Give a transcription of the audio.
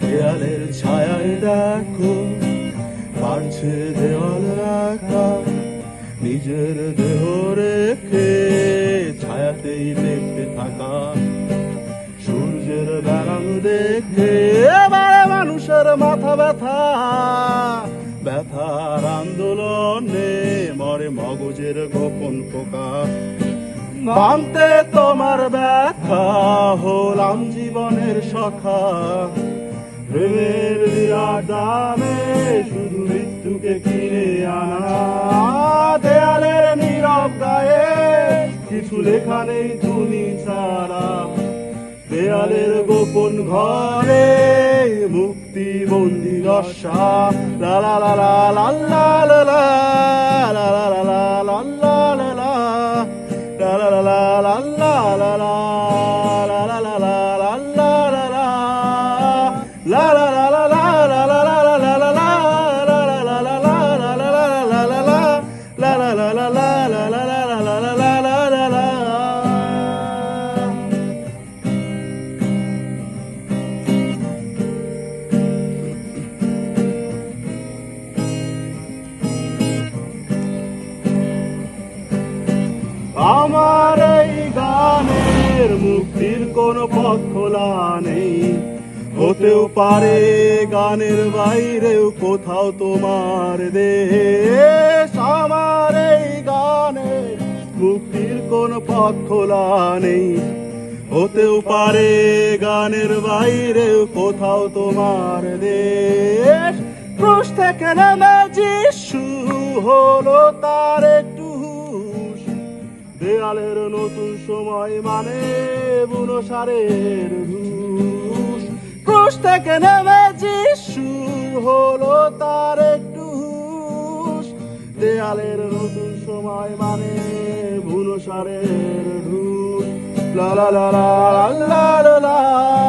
দেয়ালের ছায়ায় দেখো বাড়ছে দেওয়াল রাখা নিজের দেহ রেখে ছায়াতেই দেখতে থাকা। সূর্যের ব্যারাম দেখে এবারে মানুষের মাথা ব্যথা। ব্যথার আন্দোলনে মরে মগজের গোপন পোকা। ভাঙতে তোমার ব্যথা, হলাম জীবনের সখা। প্রেমের বিরাট দামে শুধু মৃত্যুকে কিনে আনা দেয়ালের নীরব গায়ে কিছু লেখা নেই তুমি ছাড়া দেয়ালের গোপন ঘরে মুক্তি বন্দি রসা লা লা লা লা লা লা লা লা লা লা লা লা লা লা লা লা La la la la La la la la la la la la la la la la আমার এই গানের মুক্তির কোন পথ খোলা নেই। হতেও পারে গানের বাইরেও কোথাও তোমার দেশ পথ খোলা নেই। হতেও পারে গানের বাইরে, কোথাও তোমার দেশ। ক্রুশ থেকে নেমে যিশু হলো তার একটু। দেয়ালের নতুন সময় মানে বুনো সারের ঘুষ। ক্রুশ থেকে নেমে যিশু হলো তার একটু। দেয়ালের নতুন সময় মানে সংসারের লা লা লা লা লা।